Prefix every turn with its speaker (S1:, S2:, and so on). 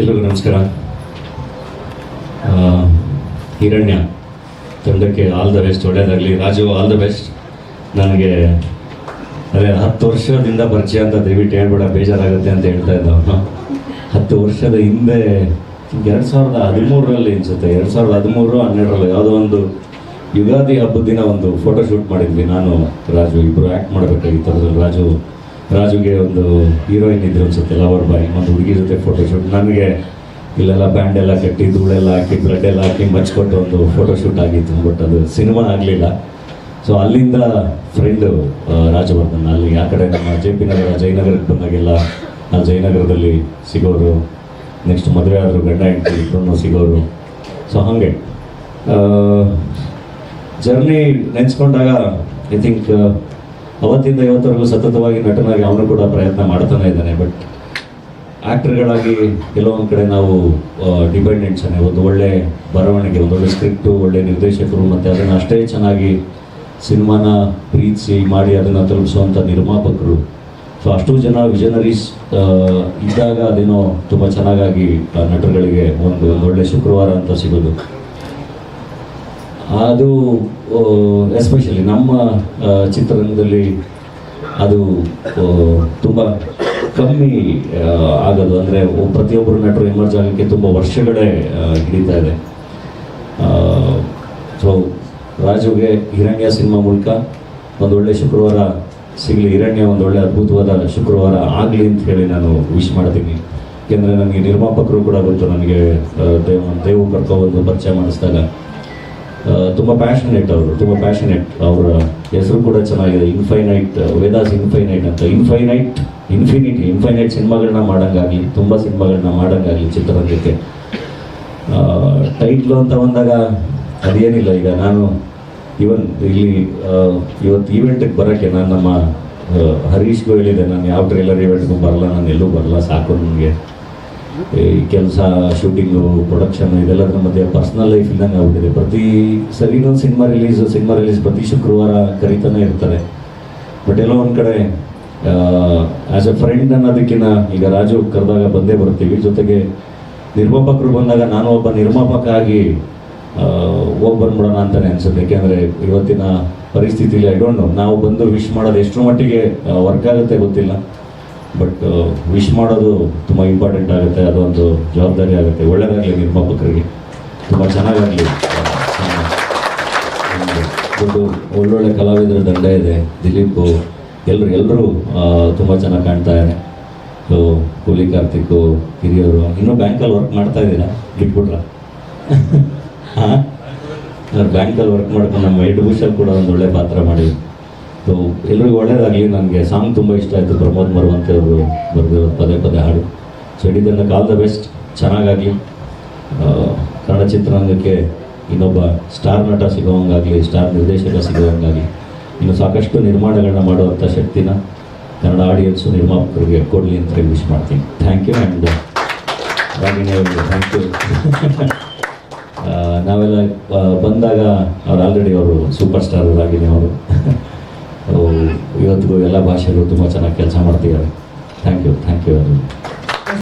S1: ಎಲ್ರಿಗೂ ನಮಸ್ಕಾರ. ಹಿರಣ್ಯ, ತಂಡಕ್ಕೆ ಆಲ್ ದ ಬೆಸ್ಟ್ ಒಳ್ಳೇದಾಗಲಿ. ರಾಜು ಆಲ್ ದ ಬೆಸ್ಟ್ ನನಗೆ ಅದೇ ಹತ್ತು ವರ್ಷದಿಂದ ಪರಿಚಯ ಅಂತ ದಯವಿಟ್ಟು ಹೇಳ್ಬೇಡ, ಬೇಜಾರಾಗುತ್ತೆ ಅಂತ ಹೇಳ್ತಾ ಇದ್ದ ಅವನು. ಹತ್ತು ವರ್ಷದ ಹಿಂದೆ, ಎರಡು ಸಾವಿರದ ಹದಿಮೂರರಲ್ಲಿ ಅನಿಸುತ್ತೆ. ಎರಡು ಸಾವಿರದ ಹದಿಮೂರು, ಹನ್ನೆರಡರಲ್ಲಿ ಯಾವುದೋ ಒಂದು ಯುಗಾದಿ ಹಬ್ಬದ ದಿನ ಒಂದು ಫೋಟೋ ಶೂಟ್ ಮಾಡಿದ್ವಿ. ನಾನು, ರಾಜು ಇಬ್ಬರು ಆ್ಯಕ್ಟ್ ಮಾಡಬೇಕಾಗಿತ್ತು. ಅದರಲ್ಲಿ ರಾಜು ರಾಜುಗೆ ಒಂದು ಹೀರೋಯಿನ್ ಇದ್ರು ಅನ್ಸುತ್ತೆ ಲವರ್ ಬಾಯ್, ಒಂದು ಹುಡುಗಿ ಜೊತೆ ಫೋಟೋಶೂಟ್ ನನಗೆ ಇಲ್ಲೆಲ್ಲ ಬ್ಯಾಂಡ್ ಎಲ್ಲ ಕಟ್ಟಿ, ಧೂಳೆಲ್ಲ ಹಾಕಿ ಬ್ಲಡ್ ಎಲ್ಲ ಹಾಕಿ ಮಚ್ಕೊಟ್ಟು ಒಂದು ಫೋಟೋಶೂಟ್ ಆಗಿತ್ತು. ಬಟ್ ಅದು ಸಿನಿಮಾ ಆಗಲಿಲ್ಲ. ಸೊ ಅಲ್ಲಿಂದ ಫ್ರೆಂಡು ರಾಜವರ್ಧನ್, ಅಲ್ಲಿ ಆ ಕಡೆ ನಮ್ಮ ಜೆ ಪಿ ನಗರ, ಜಯನಗರಕ್ಕೆ ಬಂದಾಗೆಲ್ಲ, ಆ ಜಯನಗರದಲ್ಲಿ ಸಿಗೋರು ನೆಕ್ಸ್ಟ್ ಮದುವೆ ಆದರು ಗಂಡ ಹೆಂಡತಿ ಇಬ್ಬರೂ ಸಿಗೋರು. ಸೊ ಹಾಗೆ. ಜರ್ನಿ ನೆನೆಸ್ಕೊಂಡಾಗ ಐ ಥಿಂಕ್ ಅವತ್ತಿಂದ ಇವತ್ತವರೆಗೂ ಸತತವಾಗಿ ನಟನಾಗಿ ಅವನು ಕೂಡ ಪ್ರಯತ್ನ ಮಾಡ್ತಾನೆ ಇದ್ದಾನೆ ಬಟ್ ಆ್ಯಕ್ಟರ್ಗಳಾಗಿ ಕೆಲವೊಂದು ಕಡೆ ನಾವು ಡಿಪೆಂಡೆಂಟ್ಸನ್ನೇ ಒಂದು ಒಳ್ಳೆ ಬರವಣಿಗೆ, ಒಂದು ಒಳ್ಳೆ ಸ್ಕ್ರಿಪ್ಟು ಒಳ್ಳೆ ನಿರ್ದೇಶಕರು, ಮತ್ತು ಅದನ್ನು ಅಷ್ಟೇ ಚೆನ್ನಾಗಿ ಸಿನಿಮಾನ ಪ್ರೀತಿಸಿ ಮಾಡಿ ಅದನ್ನು ತಲುಪಿಸುವಂಥ ನಿರ್ಮಾಪಕರು. ಸೊ ಅಷ್ಟು ಜನ ವಿಜನರೀಸ್ ಇದ್ದಾಗ ಅದೇನೋ ತುಂಬ ಚೆನ್ನಾಗಾಗಿ ನಟರುಗಳಿಗೆ ಒಂದು ಒಳ್ಳೆ ಶುಕ್ರವಾರ ಅಂತ ಸಿಗೋದು. ಅದು ಎಸ್ಪೆಷಲಿ ನಮ್ಮ ಚಿತ್ರರಂಗದಲ್ಲಿ ಅದು ತುಂಬ ಕಮ್ಮಿ ಆಗೋದು ಅಂದರೆ ಪ್ರತಿಯೊಬ್ಬರು ನಟರು ಎಮರ್ಜ್ ಆಗೋಕ್ಕೆ ತುಂಬ ವರ್ಷಗಳೇ ಹಿಡಿತಾ ಇದೆ. ಸೊ ರಾಜುಗೆ ಹಿರಣ್ಯ ಸಿನಿಮಾ ಮೂಲಕ ಒಂದು ಒಳ್ಳೆ ಶುಕ್ರವಾರ ಸಿಗಲಿ. ಹಿರಣ್ಯ ಒಂದು ಒಳ್ಳೆ ಅದ್ಭುತವಾದ ಶುಕ್ರವಾರ ಆಗಲಿ ಅಂತ ಹೇಳಿ ನಾನು ವಿಶ್ ಮಾಡ್ತೀನಿ. ಯಾಕೆಂದರೆ ನನಗೆ ನಿರ್ಮಾಪಕರು ಕೂಡ ಗೊತ್ತು ನನಗೆ ದೇವ ದೇವ್ ದೇವು ಕರ್ಕೊಬಂದು ಪರಿಚಯ ಮಾಡಿಸಿದಾಗ. ತುಂಬ ಪ್ಯಾಷನೇಟ್ ಅವರು, ತುಂಬ ಪ್ಯಾಷನೇಟ್ ಅವರ ಹೆಸರು ಕೂಡ ಚೆನ್ನಾಗಿದೆ. ಇನ್ಫೈನೈಟ್ ವೇದಾಸ್ ಇನ್ಫೈನೈಟ್ ಅಂತ. ಇನ್ಫೈನೈಟ್ ಇನ್ಫಿನಿಟಿ ಇನ್ಫೈನೈಟ್ ಸಿನಿಮಾಗಳನ್ನ ಮಾಡೋಂಗಾಗಲಿ ತುಂಬ ಸಿನಿಮಾಗಳನ್ನ ಮಾಡೋಂಗಾಗಲಿ ಚಿತ್ರರಂಗಕ್ಕೆ. ಟೈಟ್ಲು ಅಂತ ಬಂದಾಗ ಅದೇನಿಲ್ಲ. ಈಗ ನಾನು ಇವನ್ ಇಲ್ಲಿ ಇವತ್ತು ಈವೆಂಟಿಗೆ ಬರೋಕ್ಕೆ ನಾನು ನಮ್ಮ ಹರೀಶ್ಗೂ ಹೇಳಿದೆ ನಾನು ಯಾವ ಟ್ರೈಲರ್ ಈವೆಂಟ್ಗೂ ಬರಲ್ಲ, ನಾನು ಎಲ್ಲೂ ಬರಲ್ಲ, ಸಾಕು ನನಗೆ. ಈ ಕೆಲಸ, ಶೂಟಿಂಗು ಪ್ರೊಡಕ್ಷನ್ ಇದೆಲ್ಲದರ ಮಧ್ಯೆ ಪರ್ಸ್ನಲ್ ಲೈಫ್ ಇದ್ದಂಗೆ ಆಗ್ಬಿಟ್ಟಿದೆ. ಪ್ರತಿ ಸರಿನೂ ಸಿನಿಮಾ ರಿಲೀಸ್ ಸಿನಿಮಾ ರಿಲೀಸ್ ಪ್ರತಿ ಶುಕ್ರವಾರ ಕರಿತಾನೆ ಇರ್ತಾರೆ. ಬಟ್ ಎಲ್ಲೋ ಒಂದು ಕಡೆ ಆ್ಯಸ್ ಎ ಫ್ರೆಂಡ್ ಅನ್ನೋದಕ್ಕಿಂತ ಈಗ ರಾಜು ಕರೆದಾಗ ಬಂದೇ ಬರ್ತೀವಿ ಜೊತೆಗೆ ನಿರ್ಮಾಪಕರು ಬಂದಾಗ ನಾನು ಒಬ್ಬ ನಿರ್ಮಾಪಕ ಆಗಿ ಹೋಗಿ ಬಂದ್ಬಿಡೋಣ ಅಂತಲೇ ಅನ್ಸುತ್ತೆ. ಯಾಕೆಂದರೆ ಇವತ್ತಿನ ಪರಿಸ್ಥಿತಿಲಿ ಐ ಡೋಂಟ್ ನೋ ನಾವು ಬಂದು ವಿಶ್ ಮಾಡೋದು ಎಷ್ಟರ ಮಟ್ಟಿಗೆ ವರ್ಕ್ ಆಗುತ್ತೆ ಗೊತ್ತಿಲ್ಲ. ಬಟ್ ವಿಶ್ ಮಾಡೋದು ತುಂಬ ಇಂಪಾರ್ಟೆಂಟ್ ಆಗುತ್ತೆ. ಅದೊಂದು ಜವಾಬ್ದಾರಿ ಆಗುತ್ತೆ. ಒಳ್ಳೆಯದಾಗಲಿ ನಿರ್ಮಾಪಕರಿಗೆ ತುಂಬ ಚೆನ್ನಾಗಾಗಲಿ. ಒಂದು ಒಳ್ಳೊಳ್ಳೆ ಕಲಾವಿದರ ದಂಡ ಇದೆ. ದಿಲೀಪ್ ಎಲ್ಲರೂ ಎಲ್ಲರೂ ತುಂಬ ಚೆನ್ನಾಗಿ ಕಾಣ್ತಾ ಇದ್ದಾರೆ ಸೊ ಕೂಲಿ ಕಾರ್ತಿಕ್ ಹಿರಿಯವರು ಇನ್ನೂ ಬ್ಯಾಂಕಲ್ಲಿ ವರ್ಕ್ ಮಾಡ್ತಾ ಇದ್ದೀರಾ? ಬಿಟ್ಬಿಟ್ರ? ಹಾಂ? ಬ್ಯಾಂಕಲ್ಲಿ ವರ್ಕ್ ಮಾಡ್ಕೊಂಡು ನಮ್ಮ ಬುಷಲ್ಲಿ ಕೂಡ ಒಂದು ಒಳ್ಳೆ ಪಾತ್ರ ಮಾಡಿ. ಸೊ ಎಲ್ರಿಗೂ ಒಳ್ಳೆಯದಾಗಲಿ ನನಗೆ ಸಾಂಗ್ ತುಂಬ ಇಷ್ಟ ಆಯಿತು. ಪ್ರಮೋದ್ ಮರವಂತೆ ಅವರು ಬರೆದಿರೋ ಪದೇ ಪದೇ ಹಾಡು. ಸೊ ಇಡೀ ಕಾಲ್ ದ ಬೆಸ್ಟ್ ಚೆನ್ನಾಗಾಗಲಿ. ಕನ್ನಡ ಚಿತ್ರರಂಗಕ್ಕೆ ಇನ್ನೊಬ್ಬ ಸ್ಟಾರ್ ನಟ ಸಿಗೋವಂಗಾಗಲಿ ಸ್ಟಾರ್ ನಿರ್ದೇಶಕ ಸಿಗೋವಂಗಾಗಲಿ, ಇನ್ನು ಸಾಕಷ್ಟು ನಿರ್ಮಾಣಗಳನ್ನ ಮಾಡುವಂಥ ಶಕ್ತಿನ ಕನ್ನಡ ಆಡಿಯನ್ಸು ನಿರ್ಮಾಪಕರಿಗೆ ಕೊಡಲಿ ಅಂತ ವಿಶ್ ಮಾಡ್ತೀನಿ. Thank you and thank you ನಾವೆಲ್ಲ ಬಂದಾಗ ಅವ್ರು ಆಲ್ರೆಡಿ ಅವರು ಸೂಪರ್ ಸ್ಟಾರ್ ರಾಗಿಣಿ ಅವರು. ಇವತ್ತಿಗೂ ಎಲ್ಲ ಭಾಷೆಗಳು ತುಂಬ ಚೆನ್ನಾಗಿ ಕೆಲಸ ಮಾಡ್ತಿದ್ದಾರೆ. Thank you thank you